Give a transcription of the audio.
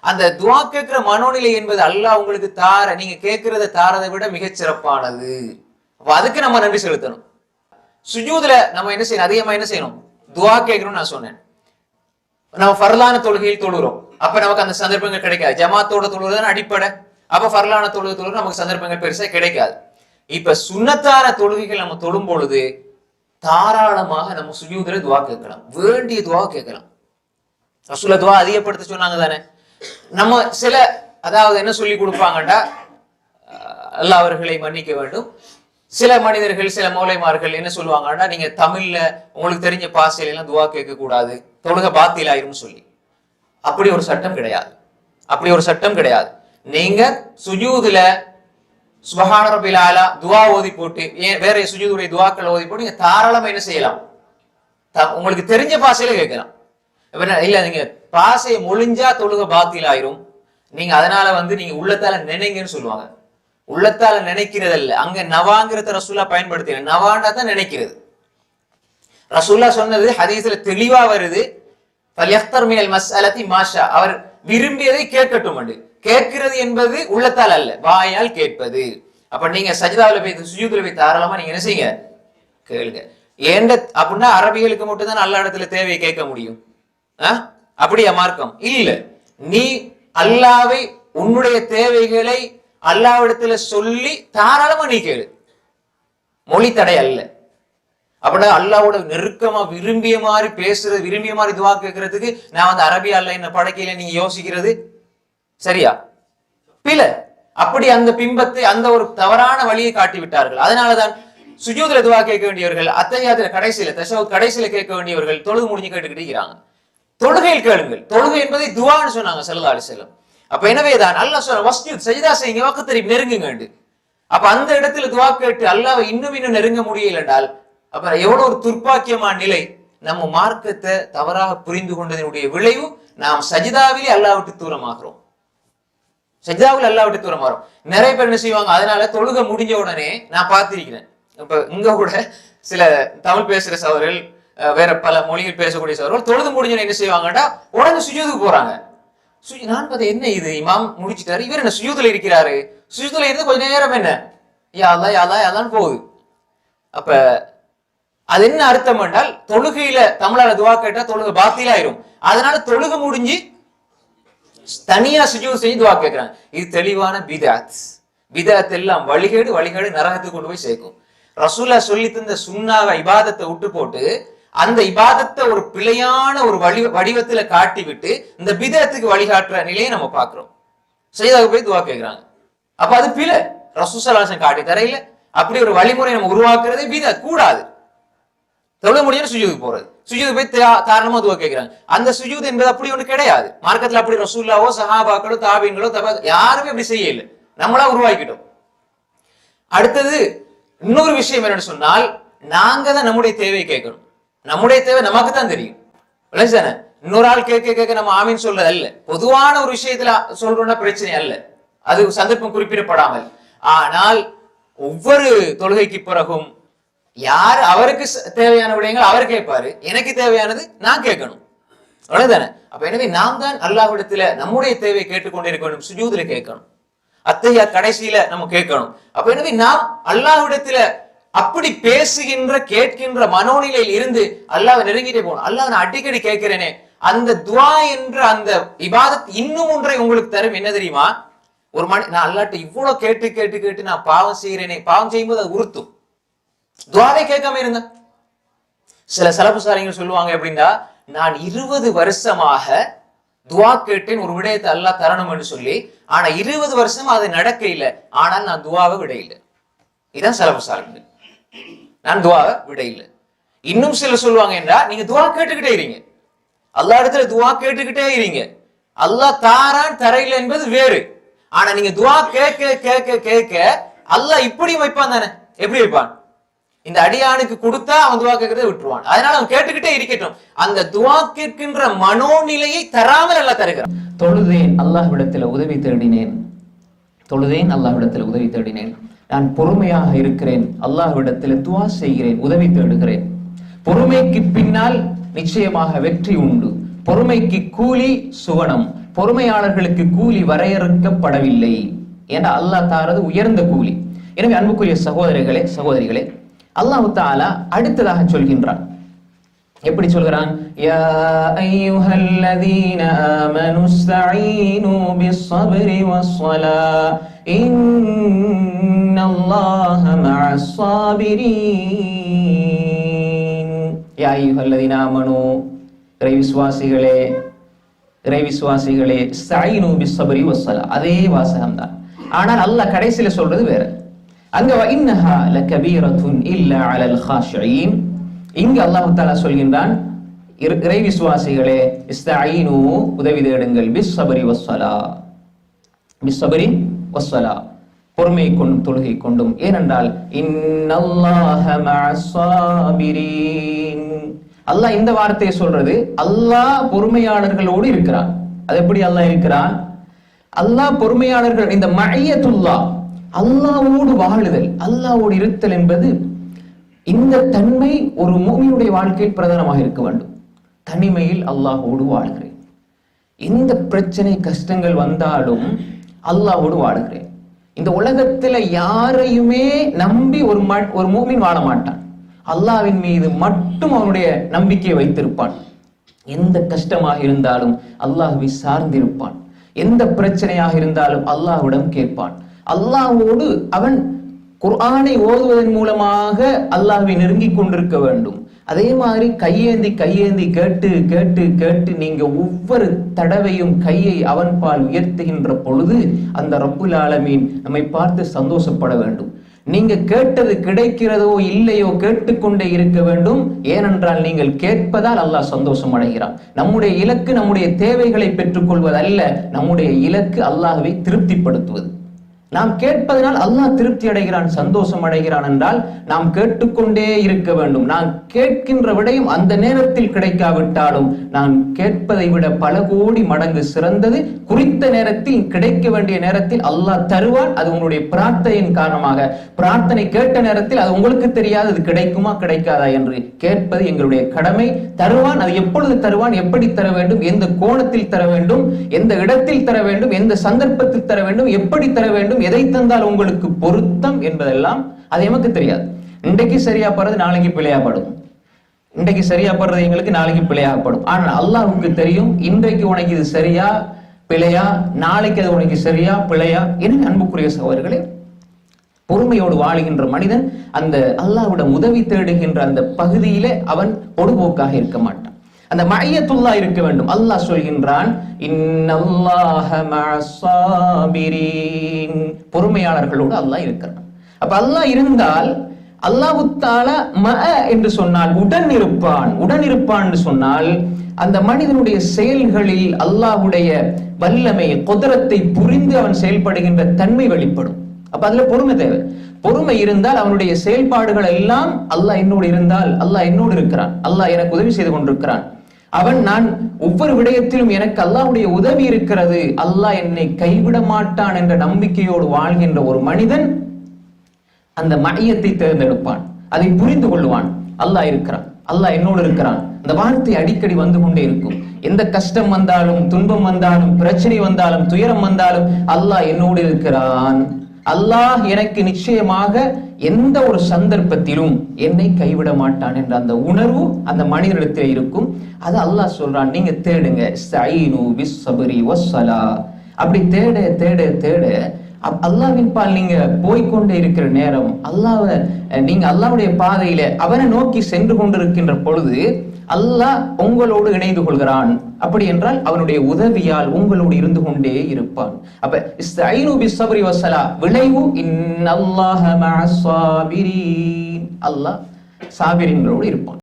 அந்த துவா கேட்கிற மனோநிலை என்பது அல்லாஹ் உங்களுக்கு தார நீங்க கேட்கிறத தாரதை விட மிகச் சிறப்பானது. அப்ப அதுக்கு நம்ம நன்றி செலுத்தணும். சுஜூதுல நம்ம என்ன செய்யணும்? அதிகமா என்ன செய்யணும்? துவா கேட்கணும்னு நான் சொன்னேன். நம்ம ஃபர்லான தொழுகையில் தொழுகிறோம் அப்ப நமக்கு அந்த சந்தர்ப்பங்கள் கிடைக்காது. ஜமாத்தோட தொழுகிறது அடிப்படை. அப்ப ஃபர்லான தொழுகை தொழுகிற நமக்கு சந்தர்ப்பங்கள் பெருசா கிடைக்காது. இப்ப சுண்ணத்தான தொழுகைகள் நம்ம தொழும் பொழுது தாராளமாக நம்ம சுஜூதுல துவா கேட்கலாம். வேண்டிய துவா கேட்கலாம். ரசூலத்துவா துவா அதிகப்படுத்த சொன்னாங்க தானே. நம்ம சில அதாவது என்ன சொல்லி கொடுப்பாங்கடா அல்லாஹ் அவர்களை மன்னிக்க வேண்டும். சில மனிதர்கள் சில மூலைமார்கள் என்ன சொல்லுவாங்கன்னா நீங்க தமிழ்ல உங்களுக்கு தெரிஞ்ச பாசையில எல்லாம் துவா கேட்க கூடாது தொழுக பாத்திலாயிரும் சொல்லி. அப்படி ஒரு சட்டம் கிடையாது. அப்படி ஒரு சட்டம் கிடையாது. நீங்க சுஜூதுல சுபஹான துவா ஓதி போட்டு ஏன் வேற சுஜூதுடைய துவாக்கள் ஓதி போட்டு நீங்க தாராளமா என்ன செய்யலாம்? உங்களுக்கு தெரிஞ்ச பாசையில கேட்கலாம். இல்ல நீங்க பாசையை மொழிஞ்சா தொழுக பாத்தியில் ஆயிரும் நீங்க அதனால வந்து நீங்க உள்ளத்தால நினைங்கன்னு சொல்லுவாங்க. உள்ளத்தால நினைக்கிறது இல்ல அங்க நவாங்கிறத ரசூல்லா பயன்படுத்தின. நவாண்டா தான் நினைக்கிறது. ரசூல்லா சொன்னது ஹதீஸ்ல தெளிவா வருது. ஃபல்யக்தர் மினல் மஸ்அலதி மாஷா. அவர் விரும்பியதை கேட்கட்டும் அண்டு கேட்கிறது என்பது உள்ளத்தால் அல்ல. வாயால் கேட்பது. அப்ப நீங்க சஜிதாவில் போய் சுஜூதுல போய் தாராளமா நீங்க என்ன செய்யுங்க? கேளுங்க. ஏண்ட அப்படின்னா அரபிகளுக்கு மட்டும் தான் நல்ல இடத்துல தேவையை கேட்க முடியும். அப்படியா மார்க்கம்? இல்ல. நீ அல்லாவை உன்னுடைய தேவைகளை அல்லாவிடத்துல சொல்லி தாராளமா நீ கேளு. மொழி தடை அல்ல. அப்படின்னா அல்லாவோட நெருக்கமா விரும்பிய மாதிரி பேசுறது விரும்பிய மாதிரி இதுவா கேட்கறதுக்கு நான் வந்து அரபியா அல்ல என்ன படைக்கையில நீங்க யோசிக்கிறது. சரியா? பில அப்படி அந்த பிம்பத்தை அந்த ஒரு தவறான வழியை காட்டி விட்டார்கள். அதனாலதான் சுஜூதுல துவா கேட்க வேண்டியவர்கள் அத்தையாதுல கடைசியில தசவு கடைசியில கேட்க வேண்டியவர்கள் தொழுது முடிஞ்சு கேட்டுக்கிட்டு இருக்கிறாங்க. தொழுகையில் கேளுங்கள். தொழுகை என்பதை துவான்னு சொன்னாங்க செல்லா அலி செல்லம் அப்ப எனவேதான் அல்லாஹ் சொல்ற வஸ்ஜூத் சஜிதா செய்யுங்க வாக்கு நெருங்குங்க அப்ப அந்த இடத்துல துவா கேட்டு அல்லாவை இன்னும் இன்னும் நெருங்க முடியல என்றால் அப்ப எவ்வளவு ஒரு துர்ப்பாக்கியமான நிலை. நம்ம மார்க்கத்தை தவறாக புரிந்து கொண்டதனுடைய விளைவு நாம் சஜிதாவிலே அல்லாஹ் விட்டு தூரமாகிறோம். சஜிதாவில் அல்லாஹ் விட்டு தூரம் நிறைய பேர் என்ன செய்வாங்க அதனால தொழுக முடிஞ்ச உடனே நான் பார்த்திருக்கிறேன். இப்ப இங்க கூட சில தமிழ் பேசுற சவர்கள் வேற பல மொழிகள் பேசக்கூடிய சவர்கள் தொழுது முடிஞ்சு என்ன செய்வாங்கன்னா உடனே சுஜூதுக்கு போறாங்க. சுஜி நான் பார்த்தா என்ன இது? இமாம் முடிச்சிட்டாரு. இவர் என்ன சுஜூதுல இருக்கிறாரு? சுஜூதுல இருந்து கொஞ்ச நேரம் என்ன? யாதா யாதா யாதான் போகுது. அப்ப அது என்ன அர்த்தம் என்றால் தொழுகையில தமிழால துவா கேட்டா தொழுகை பாத்திலாயிரும். அதனால தொழுகை முடிஞ்சு தனியா சுஜூத் செஞ்சு துவா கேட்கிறாங்க இது தெளிவான பிதாத். பிதாத் எல்லாம் வழிகேடு வழிகேடு நரகத்துக்கு கொண்டு போய் சேர்க்கும். ரசூலா சொல்லி தந்த சுண்ணாவை இபாதத்தை விட்டு போட்டு அந்த இபாதத்தை ஒரு பிழையான ஒரு வழி வடிவத்துல காட்டி விட்டு இந்த பிதத்துக்கு வழிகாட்டுற நிலையை நம்ம பார்க்கிறோம். செய்தாக போய் துவா கேட்கிறாங்க அப்ப அது பிழை. ரசூசலாசன் காட்டி தரையில அப்படி ஒரு வழிமுறை நம்ம உருவாக்குறதே பித கூடாது. தொழில் முடியும் சுஜூது போறது. சுஜூது போய் காரணமா துவா கேட்கிறாங்க அந்த சுஜூத் என்பது அப்படி ஒண்ணு கிடையாது. மார்க்கத்துல அப்படி ரசூல்லாவோ சஹாபாக்களோ தாபீன்களோ தபா யாருமே அப்படி செய்யல நம்மளா உருவாக்கிட்டோம். அடுத்தது இன்னொரு விஷயம் என்னன்னு சொன்னால் நாங்க தான் நம்முடைய தேவையை கேட்கணும் நம்முடைய தேவை நமக்கு தான் தெரியும். விளைஞ்சானே? இன்னொரு ஆள் கேட்க கேட்க நம்ம ஆமின்னு சொல்றது அல்ல. பொதுவான ஒரு விஷயத்துல சொல்றோம்னா பிரச்சனை அல்ல. அது சந்தர்ப்பம் குறிப்பிடப்படாமல். ஆனால் ஒவ்வொரு தொழுகைக்கு பிறகும் யார் அவருக்கு தேவையான விடயங்கள் அவர் கேட்பாரு. எனக்கு தேவையானது நான் கேட்கணும். அவ்வளவுதானே? அப்ப எனவே நாம் தான் அல்லாஹ்விடத்துல நம்முடைய தேவையை கேட்டுக்கொண்டிருக்க வேண்டும் சுஜூதுல கேட்கணும். அத்தையா கடைசியில நம்ம கேட்கணும். அப்ப எனவே நாம் அல்லாஹ்விடத்துல அப்படி பேசுகின்ற கேட்கின்ற மனோநிலையில் இருந்து அல்லாஹ் நெருங்கிட்டே போகணும். அல்லாஹ் நான் அடிக்கடி கேட்கிறேனே. அந்த துவா என்ற அந்த இபாதத் இன்னும் ஒன்றை உங்களுக்கு தரும். என்ன தெரியுமா? ஒரு மணி நான் அல்லாட்ட இவ்வளவு கேட்டு கேட்டு கேட்டு நான் பாவம் செய்கிறேனே. பாவம் செய்யும்போது அது உறுத்தும். துவாவே கேட்காம இருந்தேன் சில சலப்புசாரிகள் சொல்லுவாங்க எப்படின்னா நான் இருபது வருஷமாக துவா கேட்டேன் ஒரு விடயத்தை அல்லாஹ் தரணும் என்று சொல்லி ஆனா இருபது வருஷம் அது நடக்க இல்லை ஆனால் நான் துவாவை விட இல்லை இதான் சலப்பு நான் துவா விட இல்லை. இன்னும் சிலர் சொல்லுவாங்க என்றா நீங்க துவா கேட்டுக்கிட்டே இருங்க அல்லா இடத்துல துவா கேட்டுக்கிட்டே இருங்க அல்லாஹ் தாரான் தரையில் என்பது வேறு. ஆனா நீங்க துவா கேட்க கேட்க கேட்க அல்லாஹ் இப்படி வைப்பான் தானே. எப்படி வைப்பான்? இந்த அடியானுக்கு கொடுத்தா அவன் துவா கேட்கறதை விட்டுருவான். அதனால அவன் கேட்டுக்கிட்டே இருக்கட்டும். அந்த துவா கேட்கின்ற மனோநிலையை தராமல் எல்லாம் தருகிறான். தொழுதேன் அல்லாஹ்விடத்துல உதவி தேடினேன். தொழுதேன் அல்லாஹ்விடத்தில் உதவி தேடினேன். நான் பொறுமையாக இருக்கிறேன். அல்லாஹ்விடத்தில் துவா செய்கிறேன் உதவி தேடுகிறேன். பொறுமைக்கு பின்னால் நிச்சயமாக வெற்றி உண்டு. பொறுமைக்கு கூலி சுவனம். பொறுமையாளர்களுக்கு கூலி வரையறுக்கப்படவில்லை. ஏன்னா அல்லாஹ் தாரது உயர்ந்த கூலி. எனவே அன்புக்குரிய சகோதரிகளே சகோதரிகளே அல்லாஹு தாலா அடுத்ததாக சொல்கின்றான். எப்படி சொல்கிறான்? யா அய்யுஹல்லதீன ஆமனு ஸ்தஈனு பிஸ்ஸப்ரி வஸ்ஸலா இன்னல்லாஹ மஅஸ் ஸாபிரீன் யா அய்யுஹல்லதீன ஆமனு இறை விசுவாசிகளே இறை விசுவாசிகளே ஸ்தஈனு பிஸ்ஸப்ரி வஸ்ஸலா அதே வாசகம் தான் ஆனால் அல்லாஹ் கடைசியில சொல்றது வேற அங்க இன்னஹா லகபீரத்துன் இல்ல அலல் ஹாஷியின் இங்கு அல்லாஹ் தாலா சொல்கின்றான் இறை விசுவாசிகளே இஸ்தஈனு உதவி தேடுங்கள் பிஸ் சபரி வஸ்ஸலா பிஸ் சபரி வஸ்ஸலா பொறுமை கொண்டும் தொழுகை கொண்டும். ஏனென்றால் இன்னல்லாஹ மஅஸ் அல்லாஹ் இந்த வார்த்தையை சொல்றது அல்லாஹ் பொறுமையாளர்களோடு இருக்கிறான். அது எப்படி அல்லாஹ் இருக்கிறான்? அல்லாஹ் பொறுமையாளர்கள் இந்த மழையத்துல்லா அல்லாவோடு வாழுதல் அல்லாவோடு இருத்தல் என்பது இந்த தன்மை ஒரு மூமியுடைய வாழ்க்கையில் பிரதானமாக இருக்க வேண்டும். தனிமையில் அல்லாஹோடு வாழ்கிறேன். எந்த பிரச்சனை கஷ்டங்கள் வந்தாலும் அல்லாஹோடு வாழ்கிறேன். இந்த உலகத்துல யாரையுமே நம்பி ஒரு ஒரு மூமின் வாழ மாட்டான். அல்லாவின் மீது மட்டும் அவனுடைய நம்பிக்கையை வைத்திருப்பான். எந்த கஷ்டமாக இருந்தாலும் அல்லாஹுவை சார்ந்திருப்பான். எந்த பிரச்சனையாக இருந்தாலும் அல்லாஹ்விடம் கேட்பான். அல்லாஹோடு அவன் குர்ஆனை ஓதுவதன் மூலமாக அல்லாஹ்வை நெருங்கி கொண்டிருக்க வேண்டும். அதே மாதிரி கையேந்தி கையேந்தி கேட்டு கேட்டு கேட்டு நீங்க ஒவ்வொரு தடவையும் கையை அவன் பால் உயர்த்துகின்ற பொழுது அந்த ரப்புல் ஆலமீன் நம்மை பார்த்து சந்தோஷப்பட வேண்டும். நீங்க கேட்டது கிடைக்கிறதோ இல்லையோ கேட்டுக்கொண்டே இருக்க வேண்டும். ஏனென்றால் நீங்கள் கேட்பதால் அல்லாஹ் சந்தோஷம் அடைகிறான் நம்முடைய இலக்கு நம்முடைய தேவைகளை பெற்றுக்கொள்வதல்ல நம்முடைய இலக்கு அல்லாஹ்வை திருப்திப்படுத்துவது. நாம் கேட்பதனால் அல்லாஹ் திருப்தி அடைகிறான் சந்தோஷம் அடைகிறான் என்றால் நாம் கேட்டுக்கொண்டே இருக்க வேண்டும். நான் கேட்கின்ற விடையும் அந்த நேரத்தில் கிடைக்காவிட்டாலும் நான் கேட்பதை விட பல கோடி மடங்கு சிறந்தது குறித்த நேரத்தில் கிடைக்க வேண்டிய நேரத்தில் அல்லாஹ் தருவான் அது உங்களுடைய பிரார்த்தனையின் காரணமாக. பிரார்த்தனை கேட்ட நேரத்தில் அது உங்களுக்கு தெரியாது அது கிடைக்குமா கிடைக்காதா என்று கேட்பது எங்களுடைய கடமை. தருவான் அது எப்பொழுது தருவான் எப்படி தர வேண்டும் எந்த கோணத்தில் தர வேண்டும் எந்த இடத்தில் தர வேண்டும் எந்த சந்தர்ப்பத்தில் தர வேண்டும் எப்படி தர வேண்டும் எதை தந்தால் உங்களுக்கு பொருத்தம் என்பதெல்லாம் அது எமக்கு தெரியாது. இன்றைக்கு சரியா படுறது நாளைக்கு பிழையாப்படும் இன்றைக்கு சரியா படுறது எங்களுக்கு நாளைக்கு பிழையாகப்படும் ஆனால் உங்களுக்கு தெரியும் இன்றைக்கு உனக்கு இது சரியா பிழையா நாளைக்கு அது உனக்கு சரியா பிழையா? என்ன அன்புக்குரிய சகோதரர்களே பொறுமையோடு வாழுகின்ற மனிதன் அந்த அல்லாவிடம் உதவி தேடுகின்ற அந்த பகுதியிலே அவன் பொடுபோக்காக இருக்க மாட்டான். அந்த மையத்துல்லா இருக்க வேண்டும். அல்லாஹ் சொல்கின்றான் சாபிரீன் பொறுமையாளர்களோடு அல்லாஹ் இருக்கிறான். அப்ப அல்லாஹ் இருந்தால் அல்லாஹு ம என்று சொன்னால் உடன் இருப்பான் உடன் இருப்பான் என்று சொன்னால் அந்த மனிதனுடைய செயல்களில் அல்லாஹ்வுடைய வல்லமை குதிரத்தை புரிந்து அவன் செயல்படுகின்ற தன்மை வெளிப்படும். அப்ப அதுல பொறுமை தேவை. பொறுமை இருந்தால் அவனுடைய செயல்பாடுகள் எல்லாம் அல்லாஹ் என்னோடு இருந்தால் அல்லாஹ் என்னோடு இருக்கிறான். அல்லாஹ் எனக்கு உதவி செய்து கொண்டிருக்கிறான். அவன் நான் ஒவ்வொரு விடயத்திலும் எனக்கு அல்லாவுடைய உதவி இருக்கிறது. அல்லாஹ் என்னை கைவிட மாட்டான் என்ற நம்பிக்கையோடு வாழ்கின்ற ஒரு மனிதன் அந்த மையத்தை தேர்ந்தெடுப்பான். அதை புரிந்து கொள்வான் அல்லாஹ் இருக்கிறான். அல்லாஹ் என்னோடு இருக்கிறான். அந்த வார்த்தை அடிக்கடி வந்து கொண்டே இருக்கும். எந்த கஷ்டம் வந்தாலும் துன்பம் வந்தாலும் பிரச்சனை வந்தாலும் துயரம் வந்தாலும் அல்லாஹ் என்னோடு இருக்கிறான். அல்லாஹ் எனக்கு நிச்சயமாக எந்த ஒரு சந்தர்ப்பத்திலும் என்னை கைவிட மாட்டான் என்ற அந்த உணர்வு அந்த மனிதனிடத்தில் இருக்கும். அது அல்லாஹ் சொல்றான் நீங்க தேடுங்க. அப்படி தேட தேட தேட அப்- பால் நீங்க போய்க்கொண்டே இருக்கிற நேரம் அல்லாஹ்வை நீங்க அல்லாவுடைய பாதையில அவனை நோக்கி சென்று கொண்டிருக்கின்ற பொழுது அல்லாஹ் உங்களோடு இணைந்து கொள்கிறான். அப்படி என்றால் அவனுடைய உதவியால் உங்களோடு இருந்து கொண்டே இருப்பான். அப்ப இஸ்தைனு பிஸ்ஸப்ரி வஸ்ஸலா விளைவு இன்னல்லாஹ அல்லாஹ் சாபிரின்களோடு இருப்பான்.